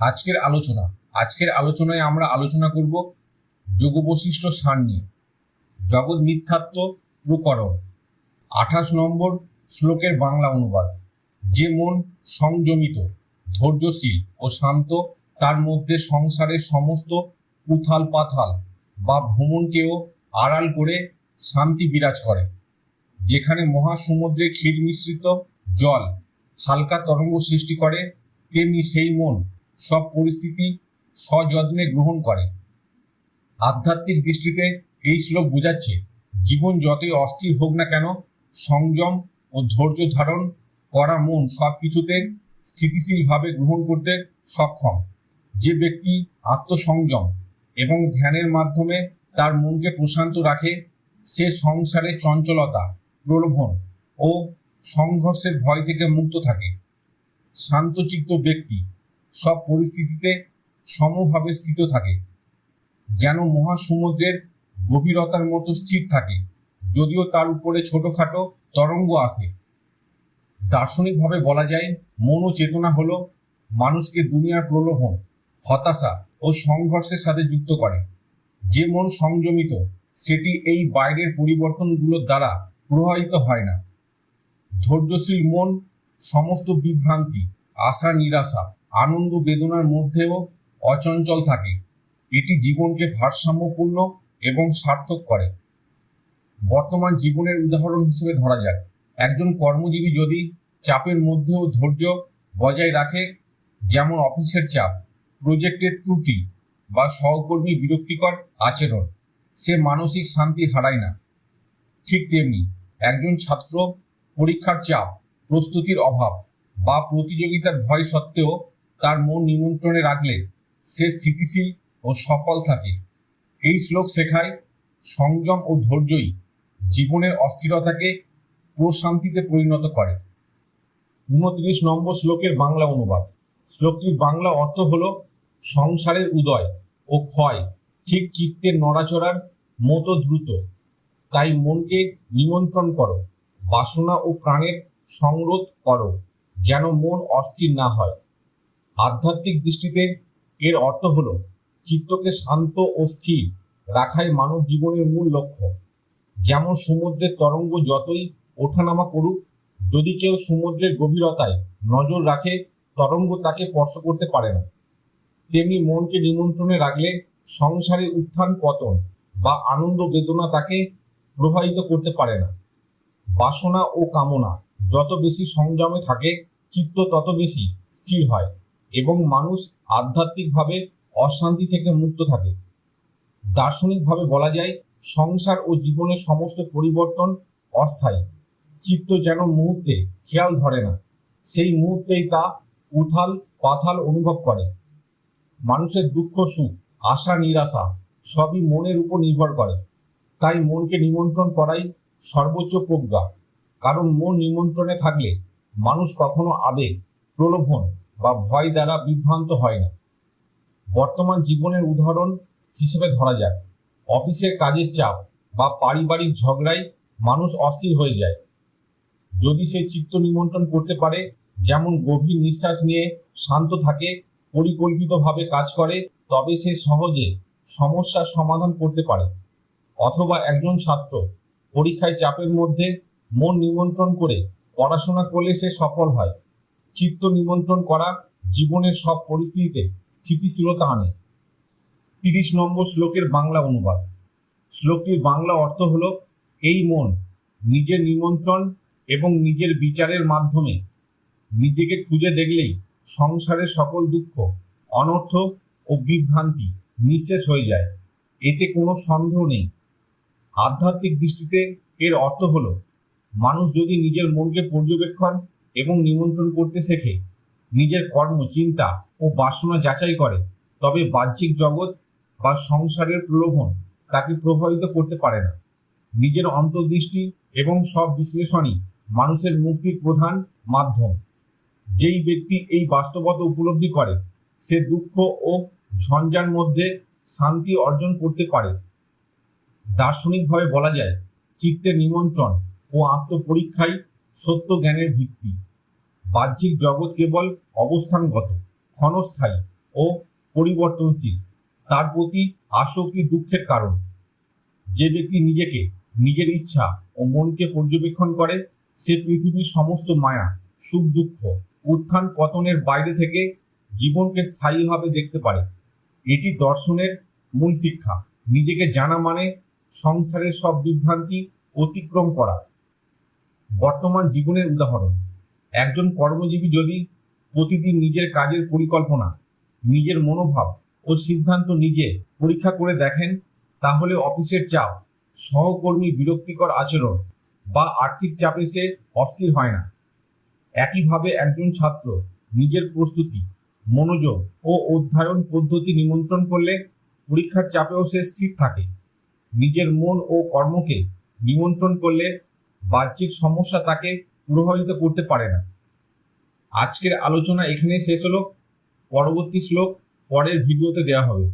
আজকের আলোচনা, আজকের আলোচনায় আমরা আলোচনা করব যোগ বৈশিষ্ট্য সার নিয়ে, জগৎ মিথ্যাত্ব প্রকরণ। আঠাশ নম্বর শ্লোকের বাংলা অনুবাদ, যে মন সংযমিত, ধৈর্যশীল ও শান্ত, তার মধ্যে সংসারের সমস্ত উথাল পাথাল বা ভ্রমণকেও আড়াল করে শান্তি বিরাজ করে, যেখানে মহাসমুদ্রের ক্ষীর মিশ্রিত জল হালকা তরঙ্গ সৃষ্টি করে, তেমনি সেই মন সব পরিস্থিতি সযত্নে গ্রহণ করে। আধ্যাত্মিক দৃষ্টিতে এই শ্লোক বোঝাচ্ছে, জীবন যতই অস্থির হোক না কেন, সংযম ও ধৈর্য ধারণ করা মন সব কিছুতে স্থিতিশীলভাবে গ্রহণ করতে সক্ষম। যে ব্যক্তি আত্মসংযম এবং ধ্যানের মাধ্যমে তার মনকে প্রশান্ত রাখে, সে সংসারে চঞ্চলতা, প্রলোভন ও সংঘর্ষের ভয় থেকে মুক্ত থাকে। শান্তচিত্ত ব্যক্তি সব পরিস্থিতিতে সমভাবে স্থিত থাকে, যেন মহাসমুদ্রের গভীরতার মতো স্থির থাকে, যদিও তার উপরে ছোটখাটো তরঙ্গ আসে। দার্শনিকভাবে বলা যায় মন ও চেতনা হলো মানুষকে দুনিয়ার প্রলোভন, হতাশা ও সংঘর্ষের সাথে যুক্ত করে। যে মন সংযমিত, সেটি এই বাইরের পরিবর্তনগুলোর দ্বারা প্রভাবিত হয় না। ধৈর্যশীল মন, সমস্ত বিভ্রান্তি আশা নিরাশা আনন্দ বেদনার মধ্যেও অচঞ্চল থাকে। এটি জীবনকে ভারসাম্যপূর্ণ এবং সার্থক করে। বর্তমান জীবনের উদাহরণ হিসেবে ধরা যাক। একজন কর্মজীবী যদি চাপের মধ্যেও ধৈর্য বজায় রাখে, যেমন অফিসের চাপ, প্রজেক্টের ত্রুটি বা সহকর্মী বিরক্তিকর আচরণ, সে মানসিক শান্তি হারায় না। ঠিক তেমনি একজন ছাত্র পরীক্ষার চাপ, প্রস্তুতির অভাব বা প্রতিযোগিতার ভয় সত্ত্বেও তার মন নিমন্ত্রণে রাখলে সে স্থিতিশীল ও সফল থাকে। এই শ্লোক শেখায় সংযম ও ধৈর্যই জীবনের অস্থিরতাকে প্রশান্তিতে পরিণত করে। উনত্রিশ নম্বর শ্লোকের বাংলা অনুবাদ। শ্লোকটির বাংলা অর্থ হল সংসারের উদয় ও ক্ষয়। ঠিক চিত্তের নড়াচড়ার মতো দ্রুত। তাই মনকে নিমন্ত্রণ করো, বাসনা ও প্রাণের সংরোধ করো, যেন মন অস্থির না হয়। আধ্যাত্মিক দৃষ্টিতে এর অর্থ হলো চিত্তকে শান্ত ও স্থির রাখাই মানব জীবনের মূল লক্ষ্য। যেমন সমুদ্রের তরঙ্গ যতই ওঠানামা করুক, যদি কেউ সমুদ্রের গভীরতায় নজর রাখে, তরঙ্গ তাকে স্পর্শ করতে পারে না। তেমনি মনকে নিমন্ত্রণে রাখলে সংসারে উত্থান, পতন বা আনন্দ বেদনা তাকে প্রভাবিত করতে পারে না। বাসনা ও কামনা যত বেশি সংযমে থাকে, চিত্ত তত বেশি স্থির হয়। এবং মানুষ আধ্যাত্মিকভাবে অশান্তি থেকে মুক্ত থাকে। দার্শনিকভাবে বলা যায়, সংসার ও জীবনের সমস্ত পরিবর্তন অস্থায়ী। চিত্ত যেন মুহূর্তে খেয়াল ধরে না। সেই মুহূর্তেই তা উথাল পাথাল অনুভব করে। মানুষের দুঃখ, সুখ, আশা, নিরাশা সবই মনের উপর নির্ভর করে। তাই মনকে নিমন্ত্রণ করাই সর্বোচ্চ প্রজ্ঞা। কারণ মন নিমন্ত্রণে থাকলে মানুষ কখনো আবেগ, প্রলোভন বা ভয় দ্বারা বিভ্রান্ত হয় না। বর্তমান জীবনের উদাহরণ হিসেবে ধরা যাক। অফিসের কাজের চাপ বা পারিবারিক ঝগড়ায় মানুষ অস্থির হয়ে যায়। যদি সে চিত্ত নিমন্ত্রণ করতে পারে, যেমন গভীর নিঃশ্বাস নিয়ে শান্ত থাকে, পরিকল্পিতভাবে কাজ করে, তবে সে সহজে সমস্যার সমাধান করতে পারে। অথবা একজন ছাত্র পরীক্ষায় চাপের মধ্যে মন নিমন্ত্রণ করে পড়াশোনা করলে সে সফল হয়। চিত্ত নিমন্ত্রণ করা জীবনের সব পরিস্থিতিতে স্থিতিশীলতা আনে। তিরিশ নম্বর শ্লোকের বাংলা অনুবাদ। শ্লোকটির বাংলা অর্থ হল, এই মন নিজের নিমন্ত্রণ এবং নিজের বিচারের মাধ্যমে নিজেকে খুঁজে দেখলেই সংসারের সকল দুঃখ, অনর্থ ও বিভ্রান্তি নিঃশেষ হয়ে যায়। এতে কোনো সন্দেহ নেই। আধ্যাত্মিক দৃষ্টিতে এর অর্থ হলো, মানুষ যদি নিজের মনকে পর্যবেক্ষণ এবং নিমন্ত্রণ করতে শেখে। নিজের কর্ম, চিন্তা ও বাসনা যাচাই করে, তবে বাহ্যিক জগৎ বা সংসারের প্রলোভন তাকে প্রভাবিত করতে পারে না। নিজের অন্তর্দৃষ্টি এবং সব বিশ্লেষণই মানুষের মুক্তির প্রধান মাধ্যম। যেই ব্যক্তি এই বাস্তবতা উপলব্ধি করে, সে দুঃখ ও ঝঞ্ঝার মধ্যে শান্তি অর্জন করতে পারে। দার্শনিকভাবে বলা যায় চিত্তের নিমন্ত্রণ ও আত্মপরীক্ষাই সত্য জ্ঞানের ভিত্তি। বাহ্যিক জগৎ কেবল অবস্থানগত, ক্ষণস্থায়ী ও পরিবর্তনশীল। তার প্রতি আসক্তি দুঃখের কারণ। যে ব্যক্তি নিজেকে, নিজের ইচ্ছা ও মনকে পর্যবেক্ষণ করে, সে পৃথিবীর সমস্ত মায়া, সুখ, দুঃখ, উত্থান পতনের বাইরে থেকে জীবনকে স্থায়ীভাবে দেখতে পারে। এটি দর্শনের মূল শিক্ষা। নিজেকে জানা মানে সংসারের সব বিভ্রান্তি অতিক্রম করা। বর্তমান জীবনের উদাহরণ। একজন কর্মজীবী যদি প্রতিদিন নিজের কাজের পরিকল্পনা, নিজের মনোভাব ও সিদ্ধান্ত নিজে পরীক্ষা করে দেখেন, তাহলে অফিসের চাপ, সহকর্মী বিরক্তিকর আচরণ বা আর্থিক চাপে সে অস্থির হয় না। একইভাবে একজন ছাত্র নিজের প্রস্তুতি, মনোযোগ ও অধ্যয়ন পদ্ধতি নিমন্ত্রণ করলে পরীক্ষার চাপেও সে স্থির থাকে। নিজের মন ও কর্মকে নিমন্ত্রণ করলে বাহ্যিক সমস্যা তাকে প্রভাবিত করতে পারে না। আজকের আলোচনা এখানেই শেষ হলো। পরবর্তী শ্লোক পরের ভিডিওতে দেওয়া হবে।